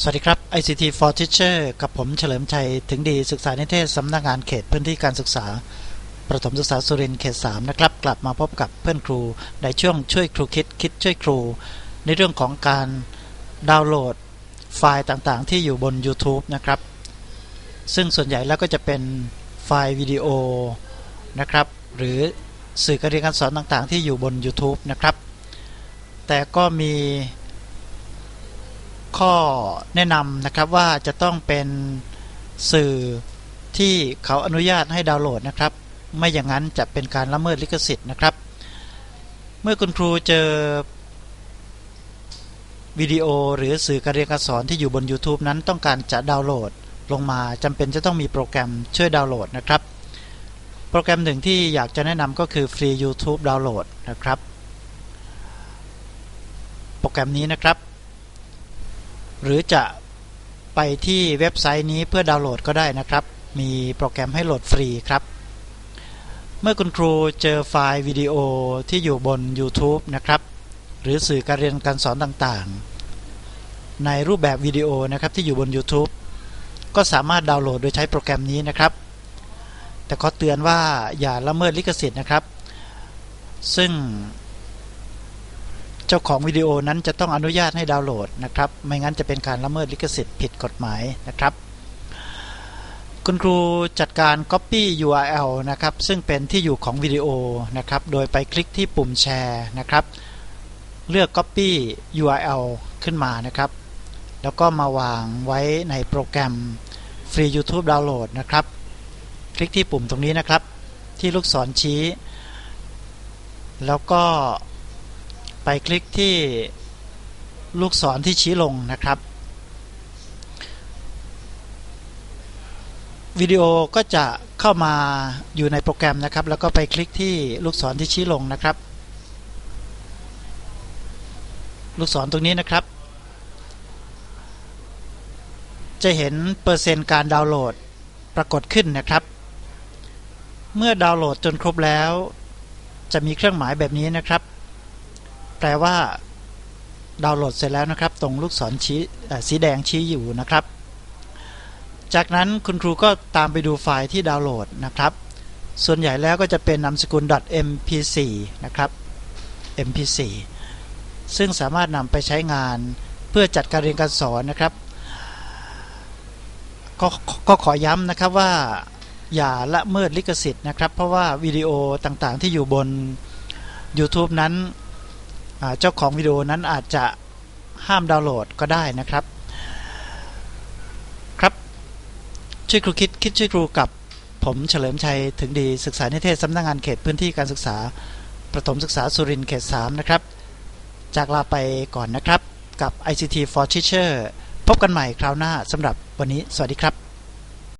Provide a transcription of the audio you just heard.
สวัสดีครับ ICT for Teacher กับผมเฉลิมชัย ถึงดีศึกษานิเทศสำนักงานเขตพื้นที่การศึกษา ประถมศึกษาสุรินทร์เขต 3 นะครับ กลับมาพบกับเพื่อนครู ในช่วงช่วยครูคิดคิดช่วยครู ในเรื่องของการดาวน์โหลดไฟล์ต่างๆ ที่อยู่บน YouTube นะครับ ซึ่งส่วนใหญ่แล้วก็จะเป็นไฟล์วิดีโอนะครับ หรือสื่อการเรียนการสอนต่างๆ ที่อยู่บน YouTube นะครับ แต่ก็มี ข้อแนะนำนะครับว่าจะต้องเป็นสื่อที่เขาอนุญาตให้ดาวน์โหลดนะครับ ไม่อย่างนั้นจะเป็นการละเมิดลิขสิทธิ์นะครับ เมื่อคุณครูเจอวิดีโอหรือสื่อการเรียนการสอนที่อยู่บน YouTube นั้นต้องการจะดาวน์โหลดลงมาจำเป็นจะต้องมีโปรแกรมช่วยดาวน์โหลดนะครับ โปรแกรมหนึ่งที่อยากจะแนะนำก็คือ Free YouTube Download นะครับ โปรแกรมนี้นะครับ หรือจะไปที่เว็บไซต์นี้เพื่อดาวน์โหลดก็ได้นะครับ มีโปรแกรมให้โหลดฟรีครับ เมื่อคุณครูเจอไฟล์วิดีโอที่อยู่บน YouTube นะครับ หรือสื่อการเรียนการสอนต่างๆ ในรูปแบบวิดีโอนะครับที่อยู่บน YouTube ก็สามารถดาวน์โหลดโดยใช้โปรแกรมนี้นะครับ แต่ขอเตือนว่าอย่าละเมิดลิขสิทธิ์นะครับ ซึ่ง จ้าของวิดีโอนั้นจะต้องอนุญาตให้ดาวน์โหลดนะครับ ไม่งั้นจะเป็นการละเมิดลิขสิทธิ์ผิดกฎหมายนะครับ คุณครูจัดการ Copy URL นะครับ ซึ่งเป็นที่อยู่ของวิดีโอนะครับ โดยไปคลิกที่ปุ่มแชร์นะครับ เลือก Copy URL ขึ้นมานะครับ แล้วก็มาวางไว้ในโปรแกรม Free YouTube Download นะครับ คลิกที่ปุ่มตรงนี้นะครับ ที่ลูกศรชี้ แล้วก็ ไปคลิกที่ลูกศรที่ชี้ลงนะครับ วิดีโอก็จะเข้ามาอยู่ในโปรแกรมนะครับ แล้วก็ไปคลิกที่ลูกศรที่ชี้ลงนะครับ ลูกศรตรงนี้นะครับ จะเห็นเปอร์เซ็นต์การดาวน์โหลดปรากฏขึ้นนะครับ เมื่อดาวน์โหลดจนครบแล้ว จะมีเครื่องหมายแบบนี้นะครับ แปลว่าดาวน์โหลดเสร็จแล้วนะครับ ตรงลูกศรชี้สีแดงชี้อยู่นะครับ จากนั้นคุณครูก็ตามไปดูไฟล์ที่ดาวน์โหลดนะครับ ส่วนใหญ่แล้วก็จะเป็นนามสกุล .mp4 นะครับ mp4 ซึ่งสามารถนำไปใช้งานเพื่อจัดการเรียนการสอนนะครับ ก็ก็ขอย้ำนะครับว่าอย่าละเมิดลิขสิทธิ์นะครับ เพราะว่าวิดีโอต่างๆที่อยู่บน YouTube นั้น เจ้าของวิดีโอนั้นอาจจะห้ามดาวน์โหลดก็ได้นะครับครับช่วยครูคิดคิดช่วยครูกับผมเฉลิมชัยถึงดีศึกษานิเทศสำนักงงานเขตพื้นที่การศึกษา ประถมศึกษาสุรินทร์เขต 3 นะครับ จากลาไปก่อนนะครับกับ ICT for Teacher พบกันใหม่คราวหน้าสำหรับวันนี้ สวัสดีครับ